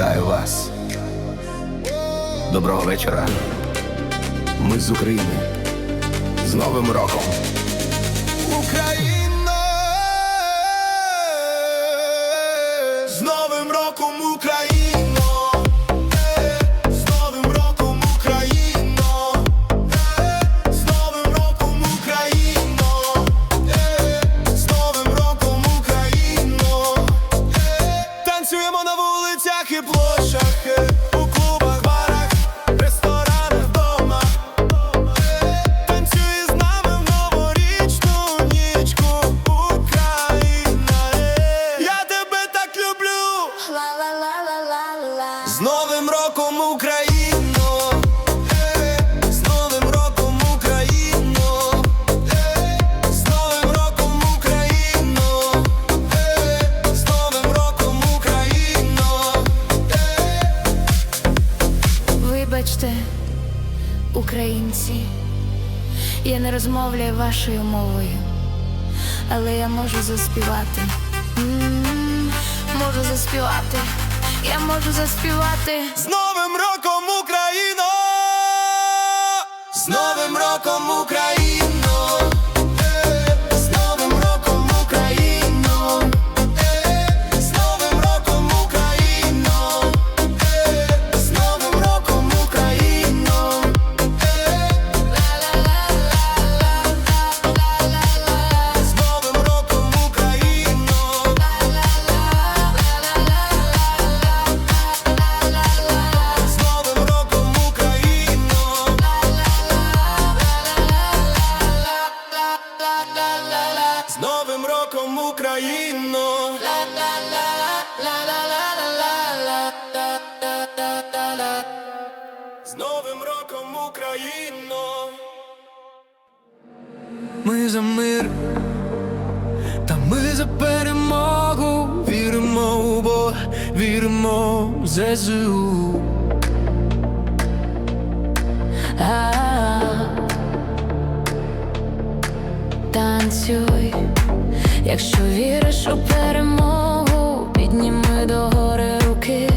Вітаю вас. Доброго вечора. Ми з України. З Новим роком. Україна! розмовляю вашою мовою, але я можу заспівати, М -м -м, можу заспівати, я можу заспівати. З Новим роком Україна, з Новим роком Україна. танцюй, якщо віриш у перемогу, підніми догори руки.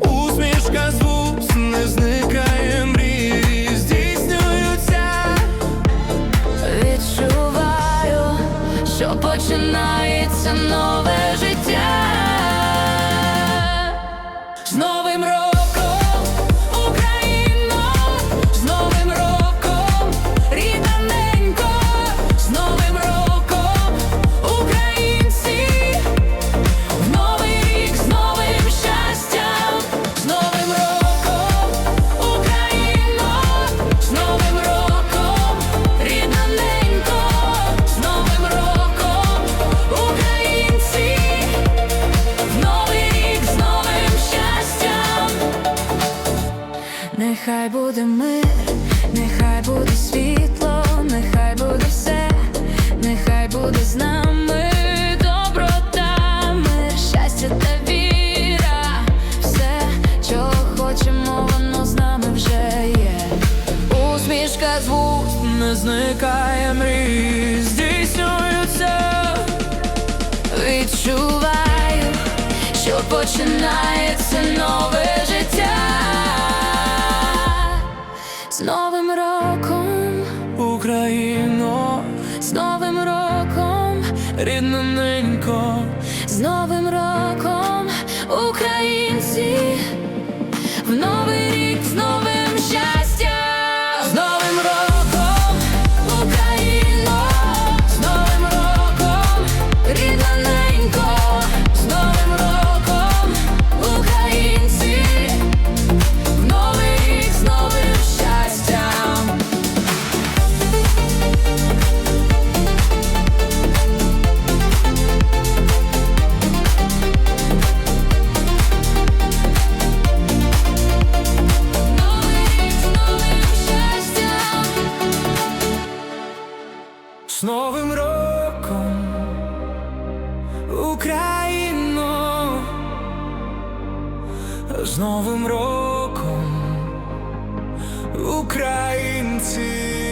Усмішка з вуз не зникає мрії, здійснюються. Відчуваю, що починається нове з новим роком Україна! з Новим роком, українці.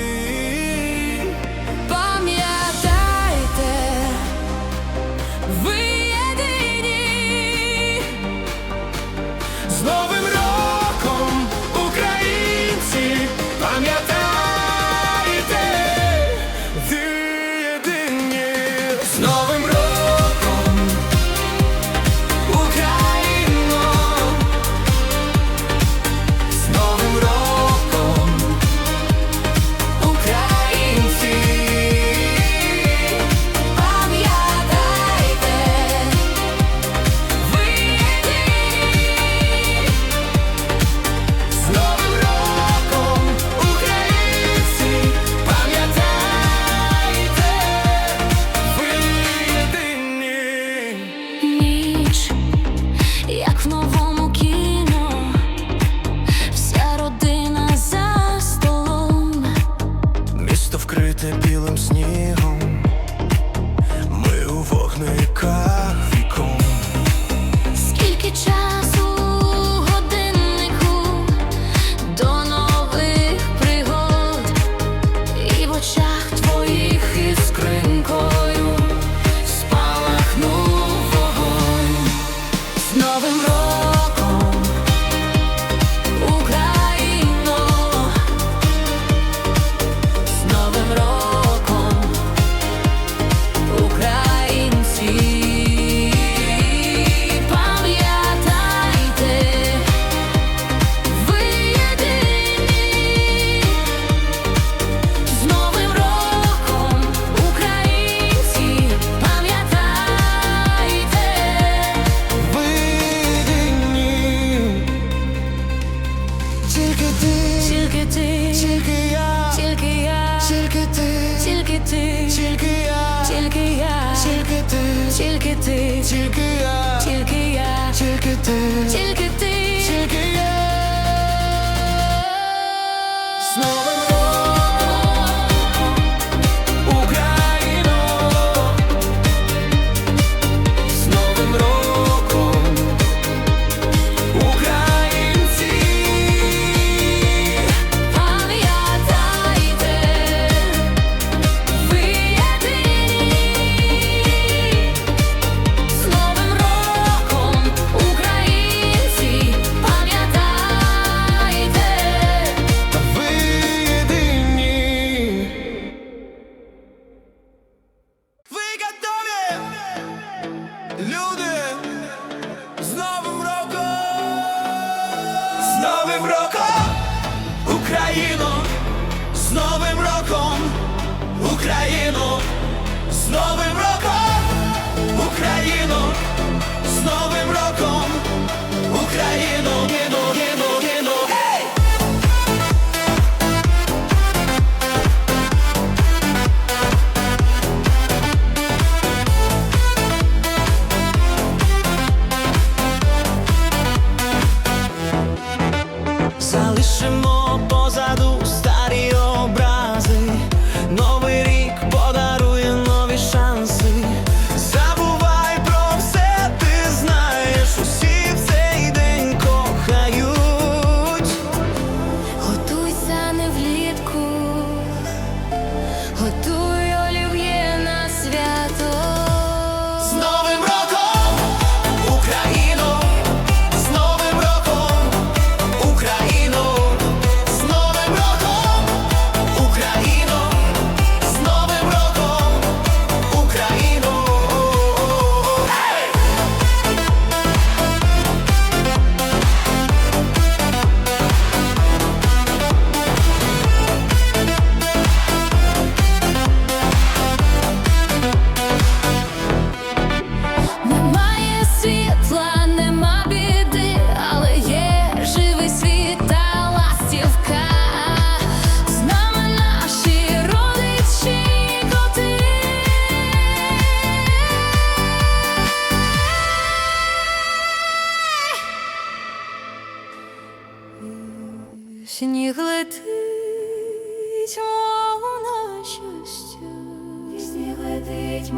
світить,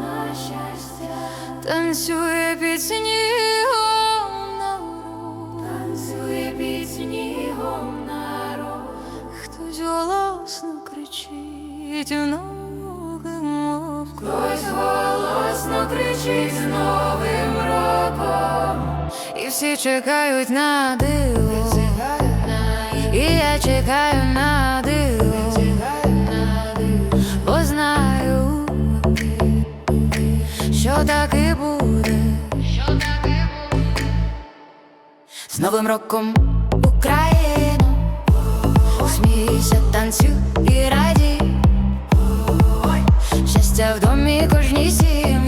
на щастя, танцює під снігом народ, танцює під снігом народ, хтось голосно кричить новим роком. Хтось голосно кричить з новим роком, і всі чекають на диво, і я чекаю на диво. З новим роком Україну. Смійся, танцюй і раді. Щастя в домі кожній сім'ї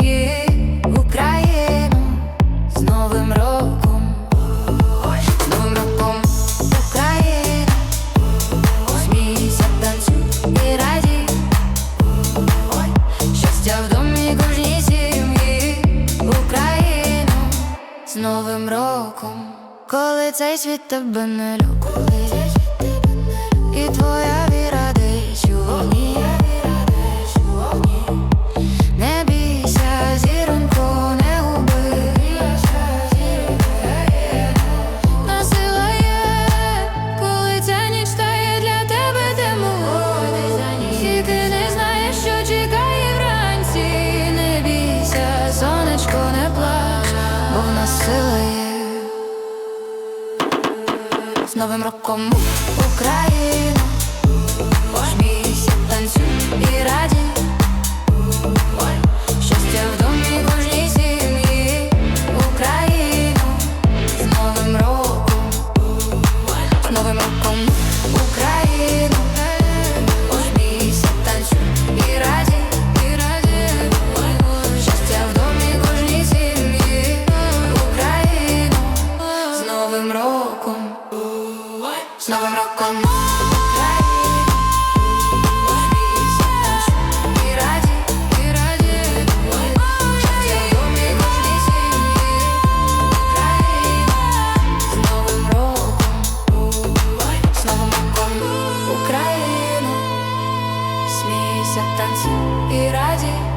ben новим роком Україна. body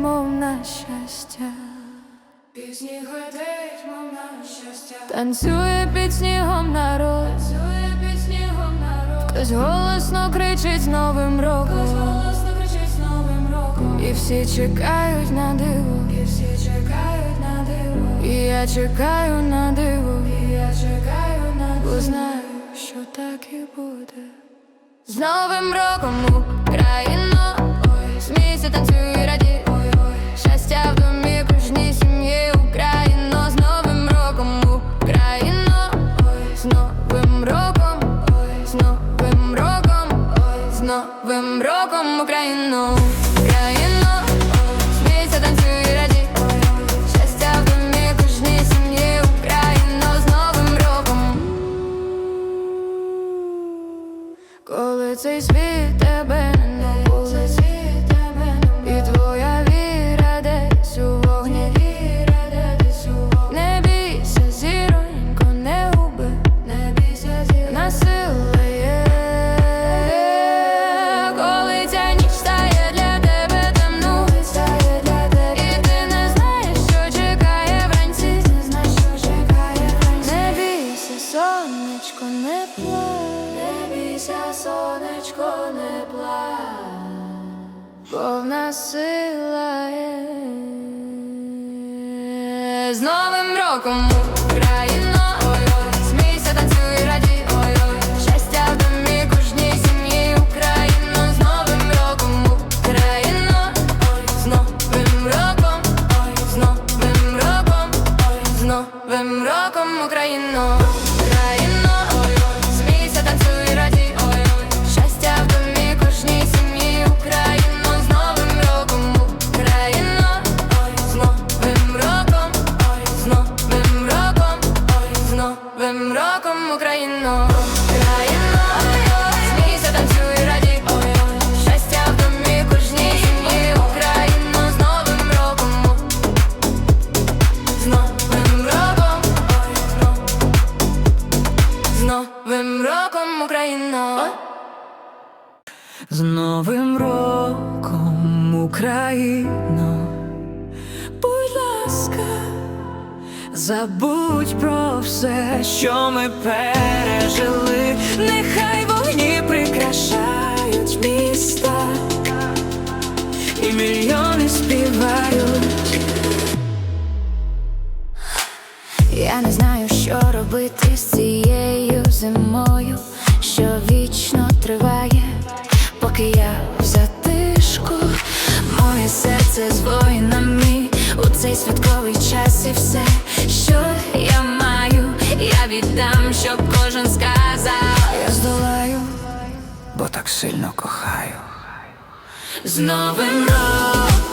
мов на щастя, під сніг летить, мов на щастя, танцює під снігом народ, танцює під снігом народ, хтось голосно кричить з новим роком, голосно кричить з новим роком, і всі чекають на диво, і всі чекають на диво, і я чекаю на диво, і я чекаю на диво, бо знаю, що так і буде. З новим роком Україно, ой, смійся, танцюй, радій stabbing me Новим роком Україно. Україно. Забудь про все, що ми пережили, нехай вогні прикрашають міста, і мільйони співають. Я не знаю, що робити з цією зимою, що вічно триває, поки я в затишку, моє серце з воїнами у цей святковий час і все віддам, щоб кожен сказав. Я здолаю, бо так сильно кохаю. З новим роком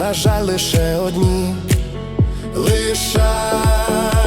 На жаль, лише одні. Лишаймо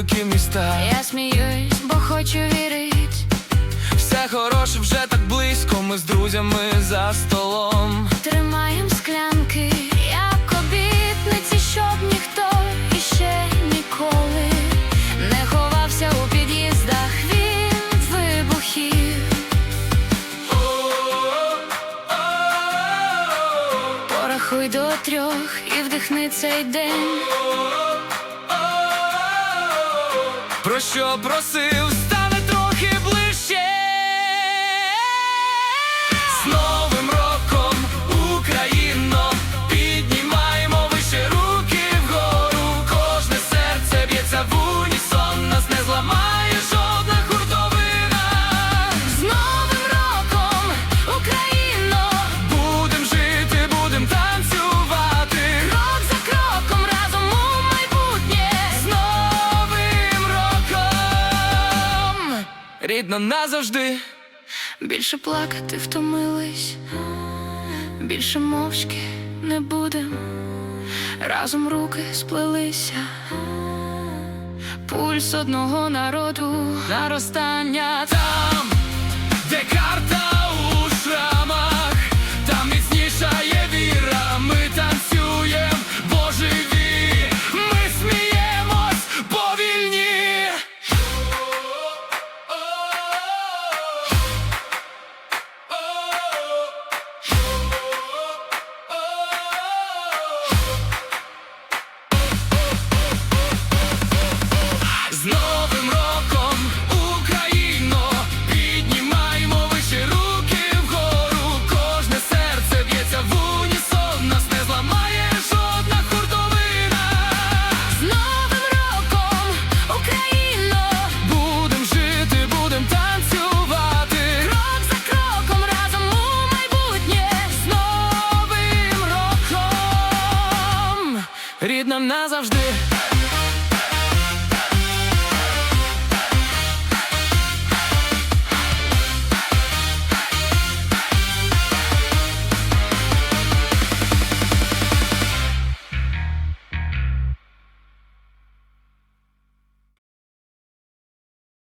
ліплять міста. Я сміюсь, бо хочу вірить. Все хороше вже так близько. Ми з друзями за столом. Тримаєм склянки, як обітниці, щоб ніхто іще ніколи не ховався у під'їздах від вибухів. Порахуй до трьох і вдихни цей день. Що просив, рідна назавжди. Більше плакати втомились, більше мовчки не будем. Разом руки сплелися, пульс одного народу, наростання там,